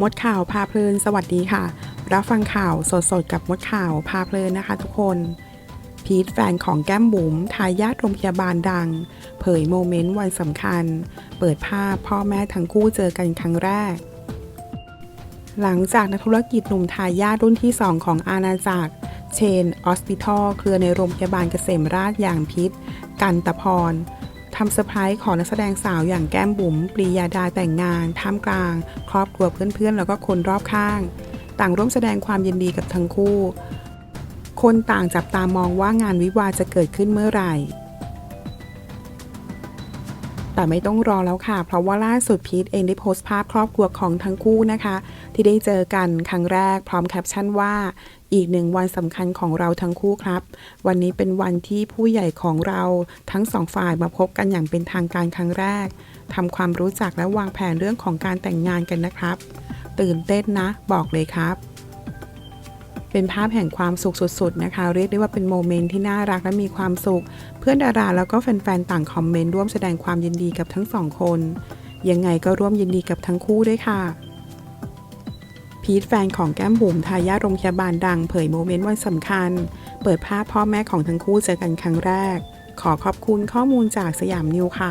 มดข่าวพาเพลิน สวัสดีค่ะ รับฟังข่าวสดๆ กับมดข่าวพาเพลินนะคะทุกคน พีทแฟนของแก้มบุ๋มทายาทโรงพยาบาลดัง เผยโมเมนต์วันสำคัญ เปิดภาพพ่อแม่ทั้งคู่เจอกันครั้งแรก หลังจากนักธุรกิจหนุ่มทายาทรุ่นที่ 2 ของอาณาจักร เชนออสปิทอลเครือในโรงพยาบาลเกษมราชอย่างพิษ กันตะพร ทำเซอร์ไพรส์ของนักแสดงสาวอย่างแก้มบุ๋มปรียาดาแต่งงาน ท่ามกลาง ครอบครัวเพื่อนๆ แล้วก็คนรอบข้าง ต่างร่วมแสดงความยินดีกับทั้งคู่ คนต่างจับตามองว่างานวิวาจะเกิดขึ้นเมื่อไหร่ แต่ไม่ต้องรอแล้วค่ะ เพราะว่าล่าสุดพีทเองได้โพสต์ภาพครอบครัวของทั้งคู่นะคะ ที่ได้เจอกันครั้งแรกพร้อมแคปชั่นว่าอีกหนึ่งวันสำคัญของเราทั้งคู่ครับ วันนี้เป็นวันที่ผู้ใหญ่ของเราทั้งสองฝ่ายมาพบกันอย่างเป็นทางการครั้งแรกทำความรู้จักและวางแผนเรื่องของการแต่งงานกันนะครับ ตื่นเต้นนะ บอกเลยครับ เป็นภาพแห่งความสุขสุดๆนะคะ เรียกได้ว่าเป็นโมเมนต์ที่น่ารักและมีความสุข เพื่อนดาราแล้วก็แฟนๆต่างคอมเมนต์ร่วมแสดงความยินดีกับทั้งสองคน ยังไงก็ร่วมยินดีกับทั้งคู่ด้วยค่ะพีทแฟนของแก้มบุ๋มทายาทโรงพยาบาลดังเผยโมเมนต์วันสำคัญ เปิดภาพพ่อแม่ของทั้งคู่เจอกันครั้งแรก ขอขอบคุณข้อมูลจากสยามนิวค่ะ